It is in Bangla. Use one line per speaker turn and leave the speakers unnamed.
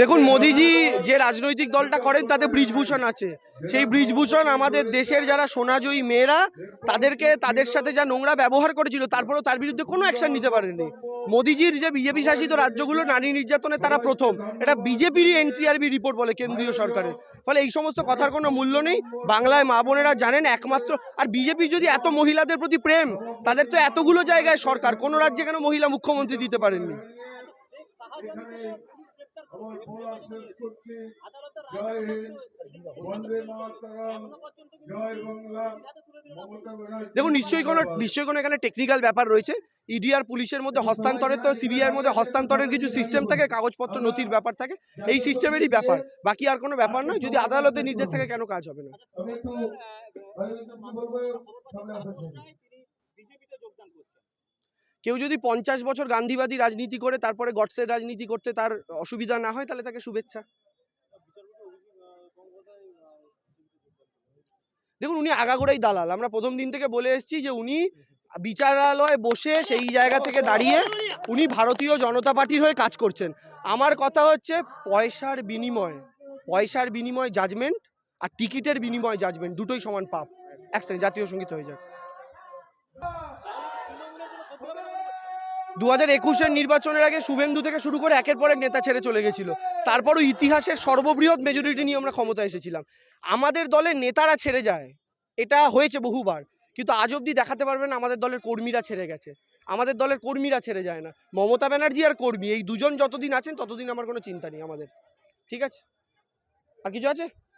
দেখুন, মোদিজি যে রাজনৈতিক দলটা করেন, তাতে ব্রিজভূষণ আছে। সেই ব্রিজভূষণ আমাদের দেশের যারা সোনাজয়ী মেয়েরা, তাদেরকে, তাদের সাথে যা নোংরা ব্যবহার করেছিল, তারপরেও তার বিরুদ্ধে কোনো অ্যাকশন নিতে পারেনি মোদিজির যে বিজেপি শাসিত রাজ্যগুলো, নারী নির্যাতনে তারা প্রথম। এটা বিজেপিরই এনসিআরবি রিপোর্ট বলে কেন্দ্রীয় সরকারের। ফলে এই সমস্ত কথার কোনো মূল্য নেই। বাংলায় মা বোনেরা জানেন একমাত্র, আর বিজেপির যদি এত মহিলাদের প্রতি প্রেম, তাদের তো এতগুলো জায়গায় সরকার। কোনো রাজ্যে কেন মহিলা মুখ্যমন্ত্রী দিতে পারেননি?
জয় হিন্দ। বন্দে মাতরম। জয় বাংলা। মমতা ব্যানার্জি
দেখুন নিশ্চয়ই কোনো নিশ্চয়ই কোনো এখানে টেকনিক্যাল ব্যাপার রয়েছে। ইডি আর পুলিশের মধ্যে হস্তান্তরের তো সিবিআই এর মধ্যে হস্তান্তরের কিছু সিস্টেম থাকে কাগজপত্র নথির ব্যাপার থাকে এই সিস্টেমেরই ব্যাপার। বাকি আর কোনো ব্যাপার নয় যদি আদালতের নির্দেশ থাকে কেন কাজ হবে না?
আমি একটু আমি
কেউ যদি পঞ্চাশ বছর গান্ধীবাদী রাজনীতি করে, তারপরে গডসের রাজনীতি করতে তার অসুবিধা না হয়, তাহলে তাকে শুভেচ্ছা। দেখুন, উনি আগাগোড়াই দালাল। আমরা প্রথম দিন থেকে বলে এসেছি যে, উনি বিচারালয়ে বসে সেই জায়গা থেকে দাঁড়িয়ে উনি ভারতীয় জনতা পার্টির হয়ে কাজ করছেন। আমার কথা হচ্ছে, পয়সার বিনিময় পয়সার বিনিময় জাজমেন্ট আর টিকিটের বিনিময় জাজমেন্ট দুটোই সমান পাপ। এক সেকেন্ড জাতীয় সংগীত হয়ে যাক। দু হাজার একুশের নির্বাচনের আগে শুভেন্দু থেকে শুরু করে একের পর এক নেতা ছেড়ে চলে গেছিল। তারপরও ইতিহাসের সর্ববৃহৎ মেজরিটি নিয়ে আমরা ক্ষমতায় এসেছিলাম। আমাদের দলের নেতারা ছেড়ে যায়, এটা হয়েছে বহুবার। কিন্তু আজ অবধি দেখাতে পারবেন আমাদের দলের কর্মীরা ছেড়ে গেছে। আমাদের দলের কর্মীরা ছেড়ে যায় না। মমতা ব্যানার্জি আর কর্মী, এই দুজন যতদিন আছেন, ততদিন আমার কোনো চিন্তা নেই আমাদের। ঠিক আছে? আর কিছু আছে?